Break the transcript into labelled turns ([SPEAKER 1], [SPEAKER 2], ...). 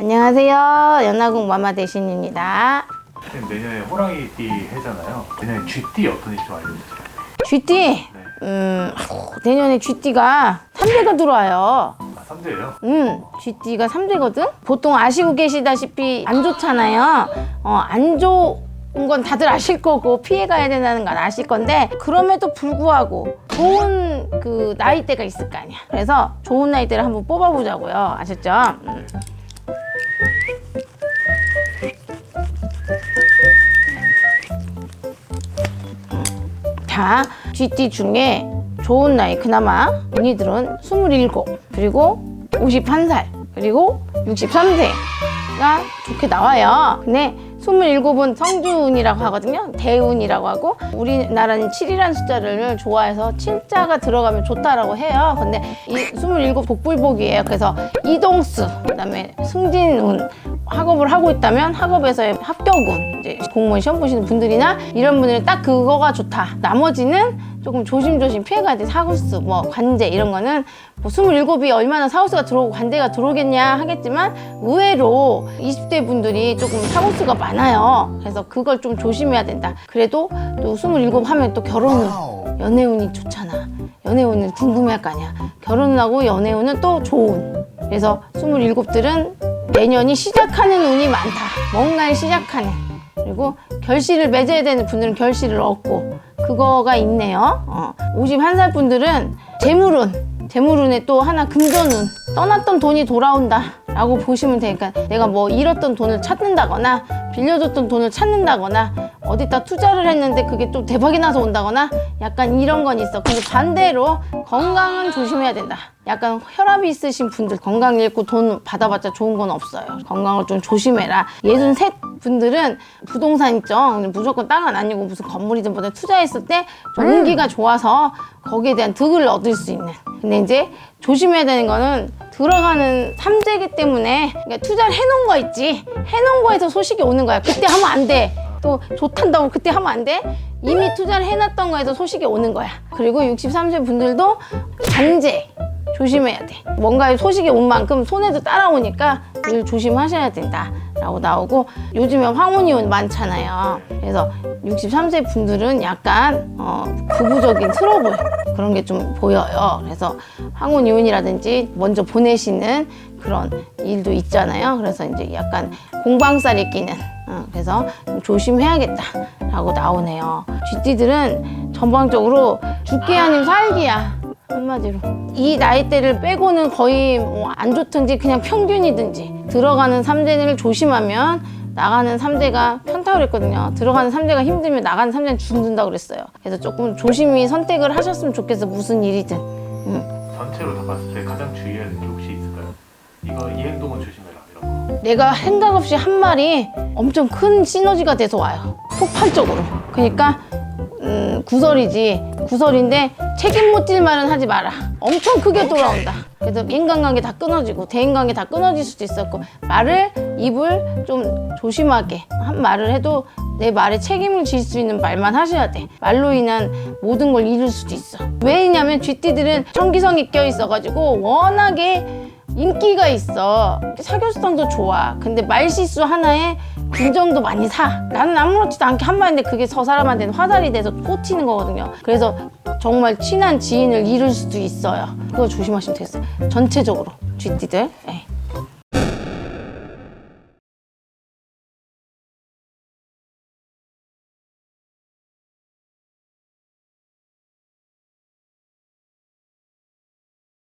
[SPEAKER 1] 안녕하세요. 연하국 마마 대신입니다.
[SPEAKER 2] 선생님 내년에 호랑이띠 해잖아요. 내년에 쥐띠 어떤지 좀 알려주세요.
[SPEAKER 1] 쥐띠,
[SPEAKER 2] 네.
[SPEAKER 1] 음, 후, 내년에 쥐띠가 3대가 들어와요.
[SPEAKER 2] 아, 3대예요?
[SPEAKER 1] 음, 쥐띠가 3대거든? 보통 아시고 계시다시피 안 좋잖아요. 어, 안 좋은 건 다들 아실 거고 피해가야 된다는 건 아실 건데 그럼에도 불구하고 좋은 그 나이대가 있을 거 아니야. 그래서 좋은 나이대를 한번 뽑아보자고요. 아셨죠? 음. 자, GT 중에 좋은 나이 그나마 언니들은 27 그리고 51살 그리고 63세가 좋게 나와요. 근데 27은 성주운이라고 하거든요. 대운이라고 하고 우리나라는 7이라는 숫자를 좋아해서 7자가 들어가면 좋다라고 해요. 근데 이 27 복불복이에요. 그래서 이동수 그다음에 승진운 학업을 하고 있다면 학업에서의 합격운 이제 공무원 시험 보시는 분들이나 이런 분들은 딱 그거가 좋다. 나머지는 조금 조심조심 피해가야 돼. 사고수, 뭐 관제 이런 거는 뭐 27이 얼마나 사고수가 들어오고 관제가 들어오겠냐 하겠지만 의외로 20대 분들이 조금 사고수가 많아요. 그래서 그걸 좀 조심해야 된다. 그래도 또 27 하면 또 결혼을 연애운이 좋잖아. 연애운을 궁금해 할 거 아니야. 결혼하고 연애운은 또 좋은. 그래서 27들은 내년이 시작하는 운이 많다. 뭔가를 시작하는. 그리고 결실을 맺어야 되는 분들은 결실을 얻고 그거가 있네요. 어. 51살 분들은 재물운. 재물운에 또 하나 금전운. 떠났던 돈이 돌아온다. 라고 보시면 되니까 내가 뭐 잃었던 돈을 찾는다거나 빌려줬던 돈을 찾는다거나 어디다 투자를 했는데 그게 좀 대박이 나서 온다거나 약간 이런 건 있어. 근데 반대로 건강은 조심해야 된다. 약간 혈압이 있으신 분들 건강 잃고 돈 받아봤자 좋은 건 없어요. 건강을 좀 조심해라. 예순 셋 분들은 부동산 있죠. 무조건 땅은 아니고 무슨 건물이든 뭐든 투자했을 때 운기가 좋아서 거기에 대한 득을 얻을 수 있는. 근데 이제 조심해야 되는 거는 들어가는 삼재기 때문에 그러니까 투자를 해놓은 거 있지. 해놓은 거에서 소식이 오는 거야. 그때 하면 안 돼. 또 좋단다고 그때 하면 안 돼. 이미 투자를 해놨던 거에서 소식이 오는 거야. 그리고 63세 분들도 관제 조심해야 돼. 뭔가에 소식이 온 만큼 손에도 따라오니까 늘 조심하셔야 된다. 라고 나오고 요즘에 황혼이혼 많잖아요. 그래서 63세 분들은 약간 어, 부부적인 트러블 그런 게 좀 보여요. 그래서 황혼이혼이라든지 먼저 보내시는 그런 일도 있잖아요. 그래서 이제 약간 공방살이 끼는 어, 그래서 좀 조심해야겠다라고 나오네요. 쥐띠들은 전반적으로 죽기 아니면 살기야. 한마디로 이 나이대를 빼고는 거의 뭐 안 좋든지 그냥 평균이든지 들어가는 삼대를 조심하면 나가는 삼대가 편타고 그랬거든요 들어가는 삼대가 힘들면 나가는 삼대는 죽는다 그랬어요 그래서 조금 조심히 선택을 하셨으면 좋겠어 무슨 일이든 음.
[SPEAKER 2] 전체로 다 봤을 때 가장 주의해야 될 게 혹시 있을까요? 이거 이 행동은 조심해라.
[SPEAKER 1] 내가 생각 없이 한 말이 엄청 큰 시너지가 돼서 와요. 폭발적으로. 그러니까 음, 구설이지. 구설인데 책임 못 질 말은 하지 마라. 엄청 크게 돌아온다. 그래서 인간관계 다 끊어지고 대인관계 다 끊어질 수도 있었고 말을 입을 좀 조심하게 한 말을 해도 내 말에 책임을 질 수 있는 말만 하셔야 돼. 말로 인한 모든 걸 잃을 수도 있어. 왜냐면 쥐띠들은 청기성이 껴 있어가지고 워낙에 인기가 있어. 사교수당도 좋아. 근데 말실수 하나에 빈정도 많이 사. 나는 아무렇지도 않게 한 말인데 그게 저 사람한테는 화살이 돼서 꽂히는 거거든요. 그래서 정말 친한 지인을 잃을 수도 있어요. 그거 조심하시면 되겠어요. 전체적으로 쥐띠들. 예.